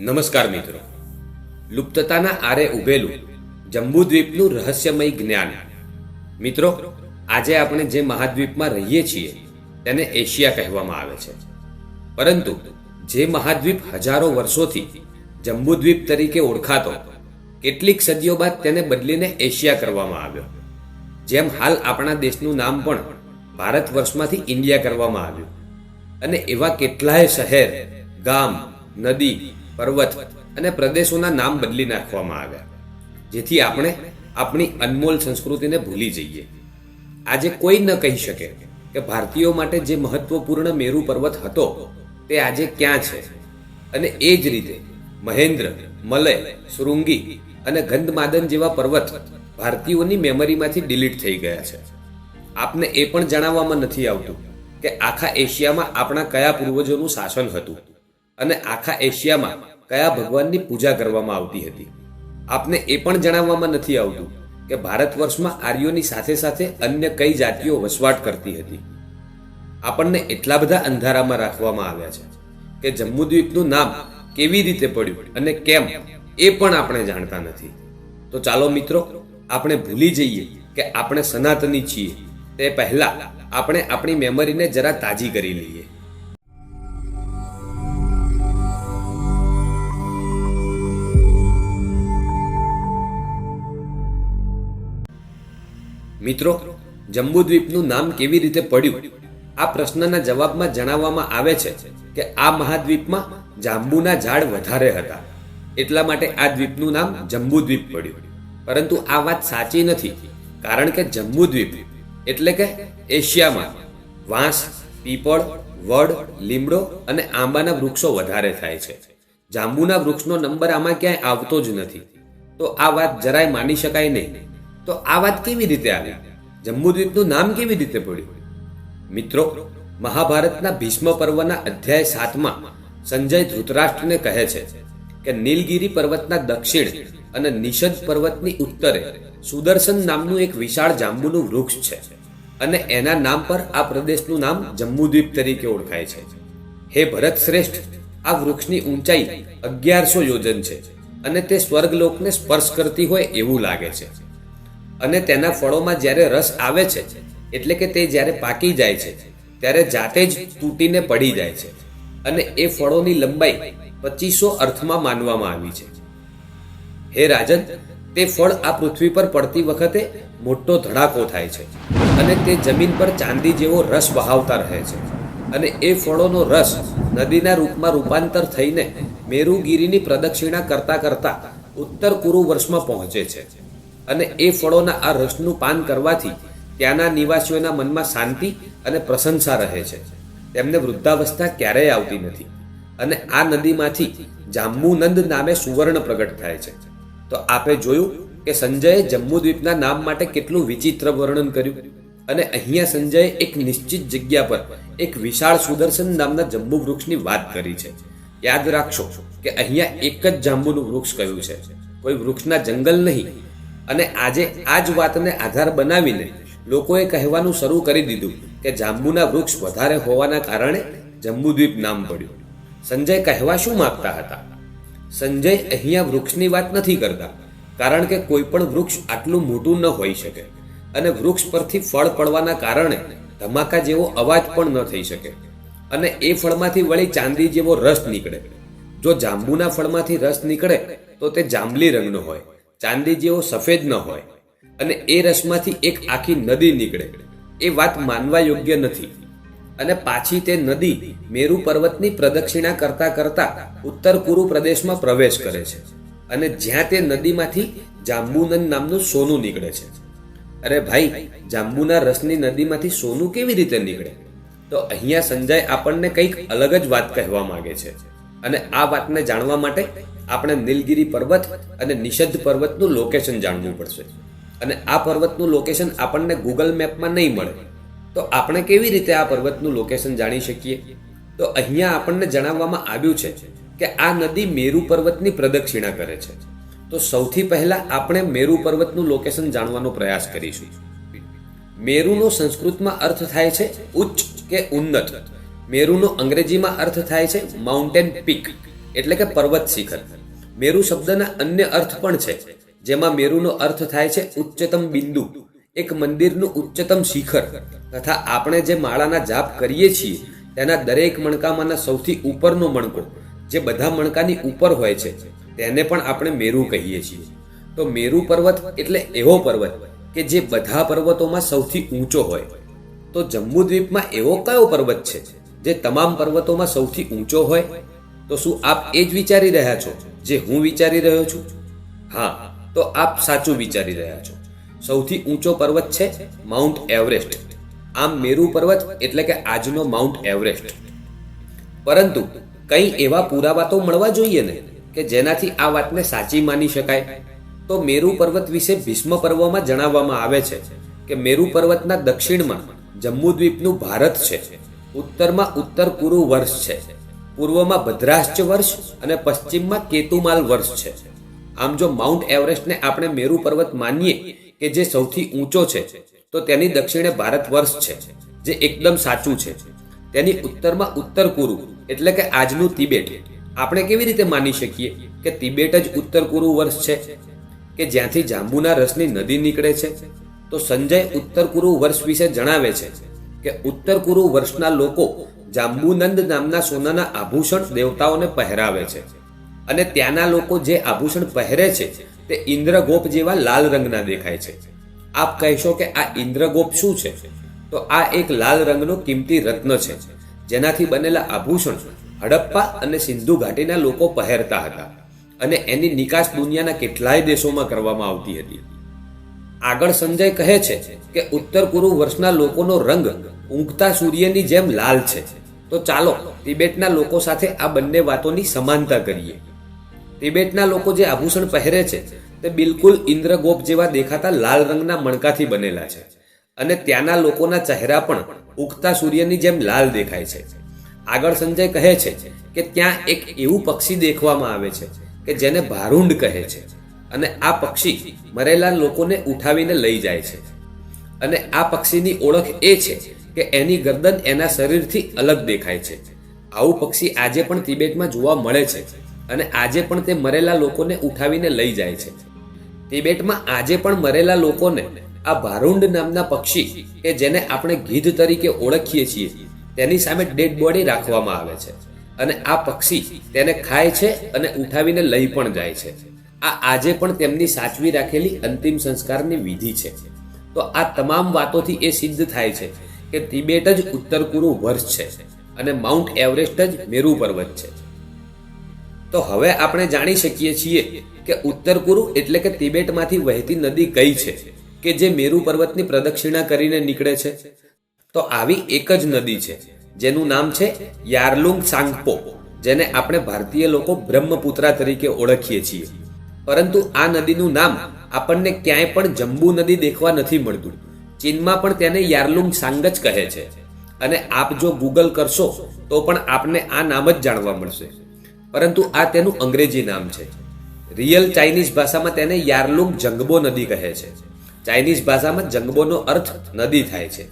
નમસ્કાર મિત્રો. લુપ્તતાના આરે ઉભેલું જંબુદ્વીપનું રહસ્યમય જ્ઞાન. મિત્રો, આજે આપણે જે મહાદ્વીપમાં રહીએ છીએ, તેને એશિયા કહેવામાં આવે છે. પરંતુ જે મહાદ્વીપ હજારો વર્ષોથી જંબુદ્વીપ તરીકે ઓળખાતો, કેટલીક સદીઓ બાદ તેને બદલીને એશિયા કરવામાં આવ્યો. જેમ હાલ આપણા દેશનું નામ પણ ભારત વર્ષમાંથી ઇન્ડિયા કરવામાં આવ્યું. અને એવા કેટલાય શહેર, ગામ, નદી પર્વત અને પ્રદેશોના નામ બદલી નાખવામાં આવ્યા, જેથી આપણે આપણી અનમોલ સંસ્કૃતિને ભૂલી જઈએ. આજે કોઈ ન કહી શકે કે ભારતીયો માટે જે મહત્વપૂર્ણ મેરુ પર્વત હતો, તે આજે ક્યાં છે? અને એ જ રીતે મહેન્દ્ર, મલય, શૃંગી અને ગંધમાદન જેવા પર્વત ભારતીયોની મેમરીમાંથી ડિલીટ થઈ ગયા છે. આપને એ પણ જણાવવામાં નથી આવતું કે આખા એશિયામાં આપણા કયા પૂર્વજોનું શાસન હતું અને આખા એશિયામાં કયા ભગવાનની પૂજા કરવામાં આવતી હતી? આપને એ પણ જણાવવામાં નથી આવતું કે ભારત વર્ષમાં આર્યોની સાથે સાથે અન્ય કઈ જાતિઓ વસવાટ કરતી હતી. આપણને એટલા બધા અંધારામાં રાખવામાં આવ્યા છે કે જમ્મુ દ્વીપનું નામ કેવી રીતે પડ્યું અને કેમ એ પણ આપણે જાણતા નથી. તો ચાલો મિત્રો, આપણે ભૂલી જઈએ કે આપણે સનાતની છીએ. તે પહેલા આપણે આપણી મેમરીને જરા તાજી કરી લઈએ. મિત્રો, જંબુદ્વીપનું નામ કેવી રીતે પડ્યું? આ પ્રશ્નના જવાબમાં જણાવવામાં આવે છે કે આ મહાદ્વીપમાં જાંબુના ઝાડ વધારે હતા. એટલા માટે આ દ્વીપનું નામ જંબુદ્વીપ પડ્યું. પરંતુ આ વાત સાચી નથી, કારણ કે જંબુદ્વીપ એટલે કે એશિયામાં વાંસ, પીપળ, વડ, લીમડો અને આંબાના વૃક્ષો વધારે થાય છે. જાંબુના વૃક્ષનો નંબર આમાં ક્યાંય આવતો જ નથી. તો આ વાત જરાય માની શકાય નહીં. તો આ વાત કેવી રીતે આવી? જંબુદ્વીપનું નામ કેવી રીતે પડ્યું? મિત્રો, મહાભારતના ભીષ્મ પર્વના અધ્યાય સાતમાં સંજય ધૃતરાષ્ટ્રને કહે છે કે નીલગિરી પર્વતના દક્ષિણ અને નિષદ પર્વતની ઉત્તરે સુદર્શન નામનું એક વિશાળ જાંબુનું વૃક્ષ છે અને એના નામ પર આ પ્રદેશનું નામ જંબુદ્વીપ તરીકે ઓળખાય છે. હે ભરત શ્રેષ્ઠ, આ વૃક્ષની ઊંચાઈ અગિયારસો યોજન છે અને તે સ્વર્ગલોકને સ્પર્શ કરતી હોય એવું લાગે છે. અને તેના ફળોમાં જ્યારે રસ આવે છે, એટલે કે તે જ્યારે પાકી જાય છે, ત્યારે જાતે જ તૂટીને પડી જાય છે. અને એ ફળોની લંબાઈ પચીસો અર્થમાં માનવામાં આવી છે. હે રાજન, તે ફળ આ પૃથ્વી પર પડતી વખતે મોટો ધડાકો થાય છે અને તે જમીન પર ચાંદી જેવો રસ બહાવતા રહે છે. અને એ ફળોનો રસ નદીના રૂપમાં રૂપાંતર થઈને મેરુગીરીની પ્રદક્ષિણા કરતા કરતા ઉત્તર કુરુ વર્ષમાં પહોંચે છે. અને એ ફળોના આ રસનું પાન કરવાથી ત્યાંના નિવાસીઓના મનમાં શાંતિ અને પ્રશંસા રહે છે. તેમને વૃદ્ધાવસ્થા ક્યારેય આવતી નથી. અને આ નદીમાંથી જાંબુનંદ નામે સુવર્ણ પ્રગટ થાય છે. તો આપે જોયું કે સંજયે જમ્મુ દ્વીપના નામ માટે કેટલું વિચિત્ર વર્ણન કર્યું. અને અહીંયા સંજયે એક નિશ્ચિત જગ્યા પર એક વિશાળ સુદર્શન નામના જંબુ વૃક્ષની વાત કરી છે. યાદ રાખશો કે અહીંયા એક જ જાંબુનું વૃક્ષ કહ્યું છે. કોઈ વૃક્ષના જંગલ નહીં અને આજે આ જ વાતને આધાર બનાવીને લોકોએ કહેવાનું શરૂ કરી દીધું કે જાંબુના વૃક્ષ વધારે હોવાના કારણે જંબુદ્વીપ નામ પડ્યું. સંજય કહેવા શું માગતા હતા? સંજય અહીંયા વૃક્ષની વાત નથી કરતા, કારણ કે કોઈ પણ વૃક્ષ આટલું મોટું ન હોઈ શકે અને વૃક્ષ પરથી ફળ પડવાના કારણે ધમાકા જેવો અવાજ પણ ન થઈ શકે અને એ ફળમાંથી વળી ચાંદી જેવો રસ નીકળે. જો જાંબુના ફળમાંથી રસ નીકળે, તો તે જાંબલી રંગનો હોય. ચાંદી જેવો સફેદ ન હોય અને એ રસમાંથી એક આખી નદી નીકળે. એ વાત માનવા યોગ્ય નથી. અને પાછી તે નદી મેરુ પર્વતની પ્રદક્ષિણા કરતા કરતા ઉત્તર કુરુ પ્રદેશમાં પ્રવેશ કરે છે અને જ્યાં તે નદીમાંથી જાંબુનંદ નામનું સોનું નીકળે છે. અરે ભાઈ, જાંબુના રસની નદીમાંથી સોનું કેવી રીતે નીકળે? તો અહીંયા સંજય આપણને કંઈક અલગ જ વાત કહેવા માંગે છે. અને આ વાતને જાણવા માટે આપણે નીલગિરી પર્વત અને નિષદ્ધ પર્વતનું લોકેશન જાણવું પડશે. અને આ પર્વતનું લોકેશન આપણને ગૂગલ મેપમાં નહીં મળે. તો આપણે કેવી રીતે આ પર્વતનું લોકેશન જાણી શકીએ? તો અહીંયા આપણને જણાવવામાં આવ્યું છે કે આ નદી મેરુ પર્વતની પ્રદક્ષિણા કરે છે. તો સૌથી પહેલાં આપણે મેરુ પર્વતનું લોકેશન જાણવાનો પ્રયાસ કરીશું. મેરુનો સંસ્કૃતમાં અર્થ થાય છે ઉચ્ચ કે ઉન્નત. મેરુનો અંગ્રેજીમાં અર્થ થાય છે માઉન્ટેન પીક એટલે કે પર્વત શિખર. મેરુ શબ્દના અન્ય અર્થ પણ છે, જેમાં મેરુનો અર્થ થાય છે ઉચ્ચતમ બિંદુ. એક મંદિરનું ઉચ્ચતમ શિખર તથા આપણે જે માળાના જાપ કરીએ છીએ, તેના દરેક મણકામાંના સૌથી ઉપરનો મણકો, જે બધા મણકાની ઉપર હોય છે, તેને પણ આપણે મેરુ કહીએ છીએ. તો મેરુ પર્વત એટલે એવો પર્વત કે જે બધા પર્વતોમાં સૌથી ઊંચો હોય. તો જમ્મુ દ્વીપમાં એવો કયો પર્વત છે, જે તમામ પર્વતોમાં સૌથી ઊંચો હોય? તો શું આપ એ જ વિચારી રહ્યા છો જે હું વિચારી રહ્યો છું? હા, તો આપ સાચું વિચારી રહ્યા છો. સૌથી ઊંચો પર્વત છે માઉન્ટ એવરેસ્ટ આમ મેરુ પર્વત એટલે કે આજનો માઉન્ટ એવરેસ્ટ પરંતુ કંઈ એવા પુરાવા તો મળવા જોઈએ ને કે જેનાથી આ વાતને સાચી માની શકાય? તો મેરુ પર્વત વિશે ભીષ્મ પર્વમાં જણાવવામાં આવે છે કે મેરુ પર્વતના દક્ષિણમાં જમ્મુ દ્વીપનું ભારત છે. ઉત્તરમાં ઉત્તર કુરુ વર્ષ છે. પૂર્વમાં ભદ્રાશ્ચ વર્ષ અને પશ્ચિમમાં કેતુમાલ વર્ષ છે. આમ જો માઉન્ટ એવરેસ્ટને આપણે મેરુ પર્વત માનીએ કે જે સૌથી ઊંચો છે, તો તેની દક્ષિણે ભારત વર્ષ છે, જે એકદમ સાચું છે. તેની ઉત્તરમાં ઉત્તર કુરુ, એટલે કે આજનું તિબેટ. આપણે કેવી રીતે માની શકીએ કે તિબેટ જ ઉત્તર કુરુ વર્ષ છે? કે જ્યાંથી જાંબુના રસની નદી નીકળે છે? તો સંજય ઉત્તર કુરુ વર્ષ વિશે જણાવે છે. કે ઉત્તર કુરુ વર્ષના લોકો જાંબુનંદ નામના સોનાના આભૂષણ દેવતાઓને પહેરાવે છે. અને ત્યાંના લોકો જે આભૂષણ પહેરે છે, તે ઇન્દ્રગોપ જેવા લાલ રંગના દેખાય છે. આપ કહેશો કે આ ઇન્દ્રગોપ શું છે? તો આ એક લાલ રંગનો કિંમતી રત્ન છે, જેનાથી બનેલા આભૂષણ હડપ્પા અને સિંધુ ઘાટીના લોકો પહેરતા હતા. અને એની નિકાસ દુનિયાના કેટલાય દેશોમાં કરવામાં આવતી હતી. આગળ સંજય કહે છે કે ઉત્તર પૂર્વ વર્ષના લોકોનો રંગ ઊંઘતા સૂર્યની જેમ લાલ છે. તો ચાલો તિબેટના લોકો સાથે આ બંને વાતોની સમાનતા કરીએ. તિબેટના લોકો જે આભૂષણ પહેરે છે તે બિલકુલ ઇન્દ્રગોપ જેવા દેખાતા લાલ રંગના મણકાથી બનેલા છે અને ત્યાંના લોકોના ચહેરા પણ ઉગતા સૂર્યની જેમ લાલ દેખાય છે. આગળ સંજય કહે છે કે ત્યાં એક એવું પક્ષી દેખવામાં આવે છે કે જેને ભારુંડ કહે છે. અને આ પક્ષી મરેલા લોકોને ઉઠાવીને લઈ જાય છે. અને આ પક્ષીની ઓળખ એ છે કે એની ગરદન એના શરીરથી અલગ દેખાય છે. આવું પક્ષી આજે પણ તિબેટમાં જોવા મળે છે અને આજે પણ તે મરેલા લોકોને ઉઠાવીને લઈ જાય છે. તિબેટમાં આજે પણ મરેલા લોકોને આ ભારુંડ નામના પક્ષી કે જેને આપણે ગીધ તરીકે ઓળખીએ છીએ, તેની સામે ડેડ બોડી રાખવામાં આવે છે. અને આ પક્ષી તેને ખાય છે અને ઉઠાવીને લઈ પણ જાય છે. આ આજે પણ તેમની સાચવી રાખેલી અંતિમ સંસ્કારની વિધિ છે. તો આ તમામ વાતોથી એ સિદ્ધ થાય છે કે તિબેટ જ ઉત્તર કુરુ વર્ષ છે અને માઉન્ટ એવરેસ્ટ જ મેરુ પર્વત છે. તો હવે આપણે જાણી શકીએ છીએ કે ઉત્તર કુરુ એટલે કે તિબેટમાંથી વહેતી નદી કઈ છે કે જે મેરુ પર્વતની પ્રદક્ષિણા કરીને નીકળે છે? તો આવી એક જ નદી છે, જેનું નામ છે યારલુંગ સાંગપો, જેને આપણે ભારતીય લોકો બ્રહ્મપુત્રા તરીકે ઓળખીએ છીએ. પરંતુ આ નદીનું નામ આપણને ક્યાંય પણ જંબુ નદી દેખવા નથી મળતું. ચીનમાં પણ તેને યારલુંગ સાંગ કહે છે. અને આપ જો ગૂગલ કરશો, તો પણ આપને આ નામ જ જાણવા મળશે. પરંતુ આ તેનું અંગ્રેજી નામ છે. રિયલ ચાઇનીઝ ભાષામાં તેને યારલુંગ જંગબો નદી કહે છે. ચાઇનીઝ ભાષામાં જંગબોનો અર્થ નદી થાય છે.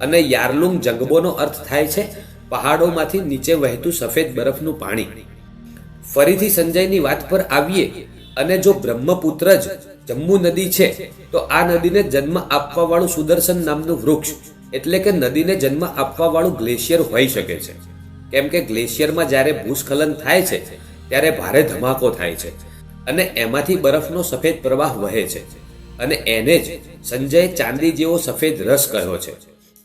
અને યારલુંગ જંગબોનો અર્થ થાય છે પહાડોમાંથી નીચે વહેતું સફેદ બરફનું પાણી. ફરીથી સંજયની વાત પર આવીએ અને જો બ્રહ્મપુત્ર જ જમ્મુ નદી છે, તો આ નદીને જન્મ આપવા વાળું સુદર્શન નામનું વૃક્ષ, એટલે કે નદીને જન્મ આપવા વાળું ગ્લેશિયર હોઈ શકે છે. કેમ કે ગ્લેશિયરમાં જ્યારે ભૂસ્ખલન થાય છે, ત્યારે ભારે ધમાકો થાય છે અને એમાંથી બરફનો સફેદ પ્રવાહ વહે છે અને એને જ સંજય ચાંદી જેવો સફેદ રસ કહ્યો છે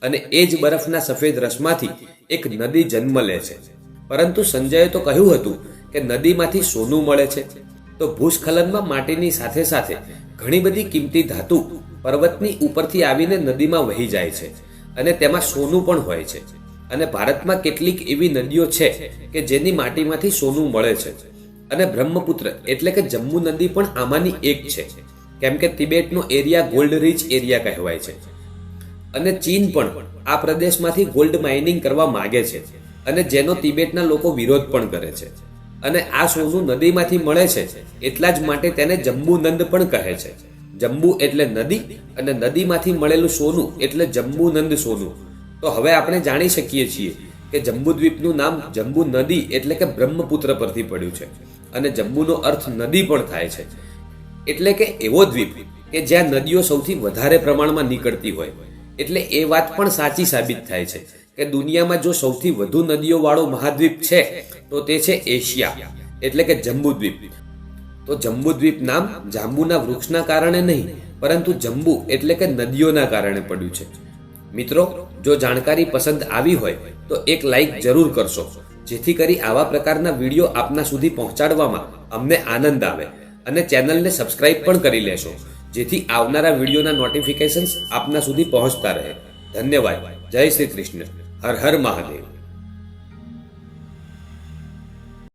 અને એ જ બરફના સફેદ રસમાંથી એક નદી જન્મ લે છે. પરંતુ સંજયે તો કહ્યું હતું કે નદીમાંથી સોનું મળે છે. તો ભૂસ્ખલનમાં માટીની સાથે સાથે ઘણી બધી કિંમતી ધાતુ પર્વતની ઉપરથી આવીને નદીમાં વહી જાય છે અને તેમાં સોનું પણ હોય છે. અને ભારતમાં કેટલીક એવી નદીઓ છે કે જેની માટીમાંથી સોનું મળે છે. અને બ્રહ્મપુત્ર એટલે કે જમ્મુ નદી પણ આમાંની એક છે. કેમ કે તિબેટનો એરિયા ગોલ્ડ રીચ એરિયા કહેવાય છે. અને ચીન પણ આ પ્રદેશમાંથી ગોલ્ડ માઇનિંગ કરવા માગે છે. અને જેનો તિબેટના લોકો વિરોધ પણ કરે છે. અને આ સોનું નદીમાંથી મળે છે. એટલા જ માટે તેને જંબુનંદ પણ કહે છે. જંબુ એટલે નદી અને નદીમાંથી મળેલું સોનું એટલે જંબુનંદ સોનું. તો હવે આપણે જાણી શકીએ છીએ કે જંબુદ્વીપનું નામ જંબુ નદી એટલે કે બ્રહ્મપુત્ર પરથી પડ્યું છે. અને જંબુનો અર્થ નદી પણ થાય છે. એટલે કે એવો દ્વીપ કે જ્યાં નદીઓ સૌથી વધારે પ્રમાણમાં નીકળતી હોય. એટલે એ વાત પણ સાચી સાબિત થાય છે. કે દુનિયામાં જો સૌથી વધુ નદીઓ વાળો મહાદ્વીપ છે, તો તે છે એશિયા, એટલે કે જંબુદ્વીપ. તો જંબુદ્વીપ નામ જાંબુના વૃક્ષના કારણે નહીં, પરંતુ જંબુ એટલે કે નદીઓના કારણે પડ્યું છે. મિત્રો, જો જાણકારી પસંદ આવી હોય, તો એક લાઈક જરૂર કરશો, જેથી કરી આવા પ્રકારના વીડિયો આપના સુધી પહોંચાડવામાં અમને આનંદ આવે અને ચેનલને સબસ્ક્રાઇબ પણ કરી લેશો, જેથી આવનારા વિડીયોના નોટિફિકેશન્સ આપના સુધી પહોંચતા રહે. ધન્યવાદ. જય શ્રી કૃષ્ણ. હર હર મહાદેવ